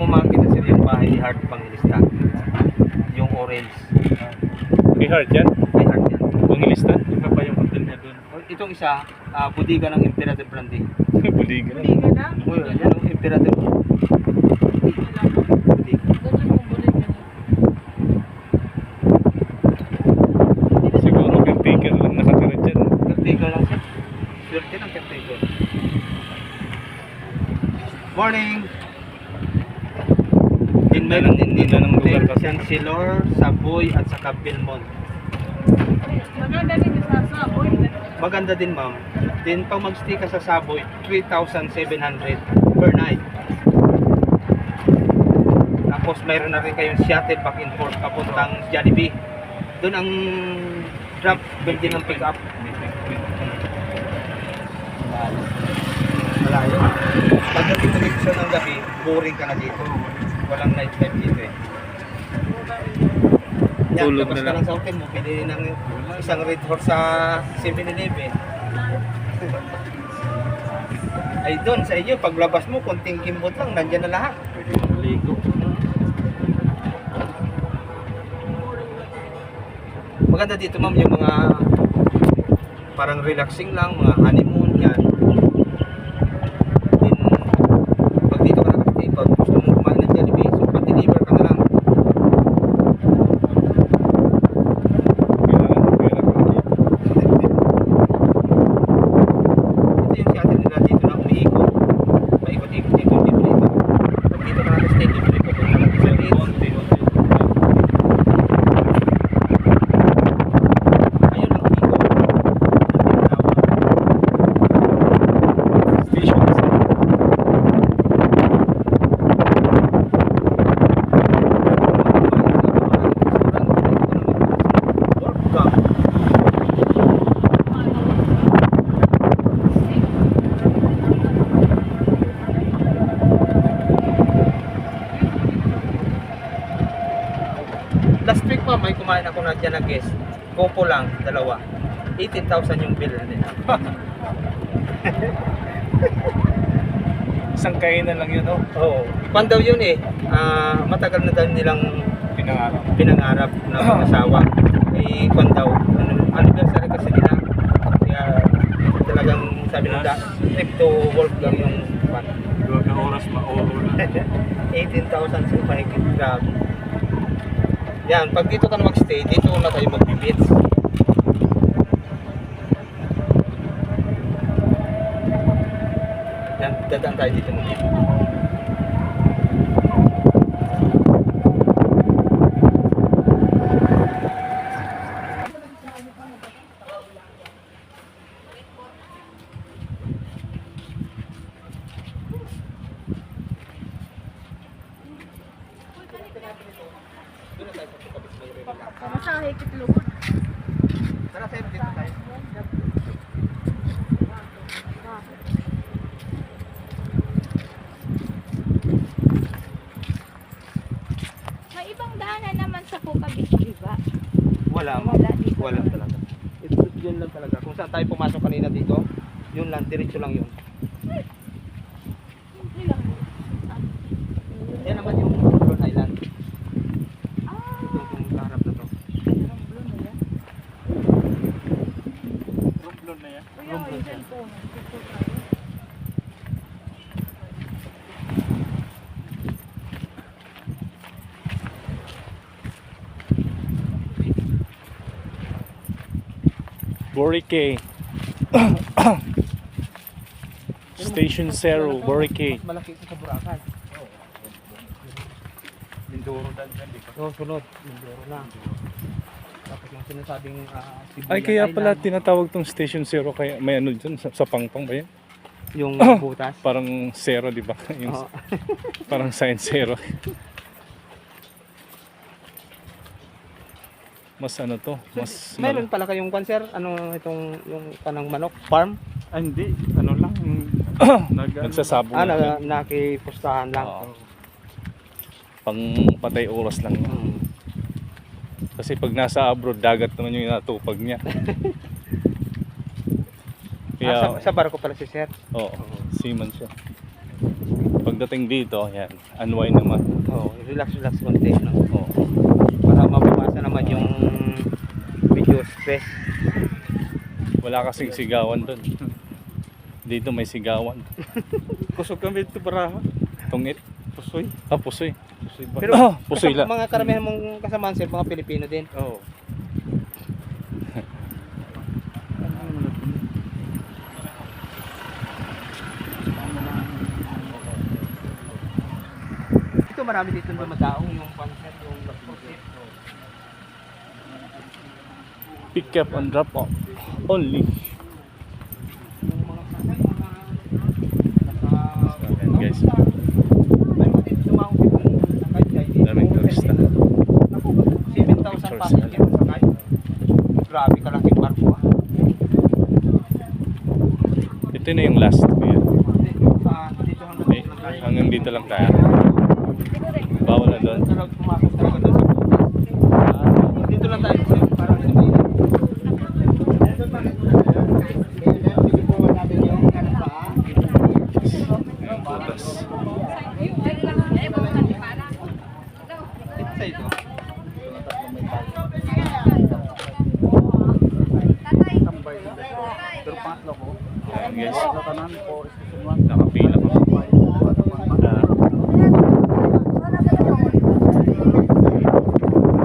mo makita sir yung bahay ni Hart Pangilista. Yung orange. Kay Heart yan? May Hart yan. Pangilista? Iba pa yung hotel niya doon. Itong isa, ah, budiga ng Imperator Brandy. Buligan. Hindi ka na. Oh, yun, yan ang Imperator. Budiga. Na. Siguro caretaker lang nakatira dyan. Caretaker lang siya. Swerte ng caretaker. Morning! Din dito Ganda ng ng lugar kasi. Chancellor, Savoy at saka Belmont. Maganda din sa saboy. Maganda din ma'am. Din pag mag-stay ka sa Savoy, 3,700 per night. Tapos mayroon na rin kayong shuttle back and forth papuntang Jollibee. Doon ang drop building ng pick up. Malayo. Pagdating dito sa ng gabi, boring ka na dito. Walang night life dito eh. Yan, Tulog na lang. lang sa hotel mo, pili ng isang red horse sa 7-Eleven. Ay doon sa inyo, paglabas mo, konting kimbot lang, nandyan na lahat. Pwede maligo. Maganda dito ma'am yung mga parang relaxing lang, mga honeymoon yan. Din, pag dito ka nakastay, pag gusto mo kumain ng Jollibee, so pag-deliver ka na lang. Kailangan ng pera ko. Ito yung shuttle nila dito na umiikot. Paikot-ikot dito, dito, dito. Pag dito ka nakastay, dito, dito, dito, dito, dito, dito. Onti, onti. Ayun ang ikot. Stations. Last week pa may kumain ako na dyan na guest. Kopo lang, dalawa. 18,000 yung bill nila. Isang kainan lang yun, oh. Oo. Pan daw yun eh. Ah, matagal na daw nilang Pinangarap. pinangarap na mag-asawa. Eh, pan daw. Ano, anniversary kasi nila. Kaya talagang sabi nila, trip to work lang yung pan. Dua ka oras maoro na. 18,000 sa mahigit. Grabe. Yan, pag dito ka na magstay, dito na kayo magbibits. Yan, dadaan tayo dito muna. Masahe kitlog. Tara, sir, dito tayo. May ibang daanan naman sa Coca Beach, di ba? Wala, Wala dito. Wala talaga. Ito, yun lang talaga. Kung saan tayo pumasok kanina dito, yun lang, diretso lang yun. Yan naman yung Romblon Island. Ah, Ito itong kaharap na to. parang blue na yan. Romblon tayo. Boracay. Station Zero. Mas malaki ito sa Boracay. Mindoro dyan di ba? Sunod. Mindoro na. Tapos yung sinasabing uh, Ay, kaya pala tinatawag tong Station Zero kaya may ano dyan sa, sa pangpang ba yan? yung butas. Parang zero, di ba? Yung, Oo. Parang science zero. Mas ano to? Mas Meron pala kayong cancer, ano itong yung kanang manok farm? Ah, hindi. Ano lang. Nag, nagsasabong Ah, lang. na, nakipustahan lang. Oo. Pang patay oras lang. yun. Hmm. Kasi pag nasa abroad, dagat naman yung natupag niya. Ah, Kaya, sa, sa barko pala si sir. oo, seaman siya. Pag Pagdating dito, yan, unwind naman. Oh, relax relax konti no. Oh. Para mabawasan naman yung medyo stress. Wala kasing sigawan doon. Dito may sigawan. Kusog kami ito baraha. Tungit. Pusoy. Ah, pusoy. Pusoy ba? Pero Ah, pusoy lang. mga karamihan mong kasamaan sir, mga Pilipino din. Oo. Ito marami dito dumadaong yung pansit, yung pusit. Pick up and drop off. Only. Guys. May mga dito sumahong yung sakay, kaya dito. Daming turista. Naku, 7,000 passenger ang sakay. Grabe kalaking barko ah. Ito na yung last. Kuya. Ah, Eh, hanggang dito lang tayo. Bawal na doon. Dito lang tayo. Pero pangatlo ko. Ayan guys. Tanan po.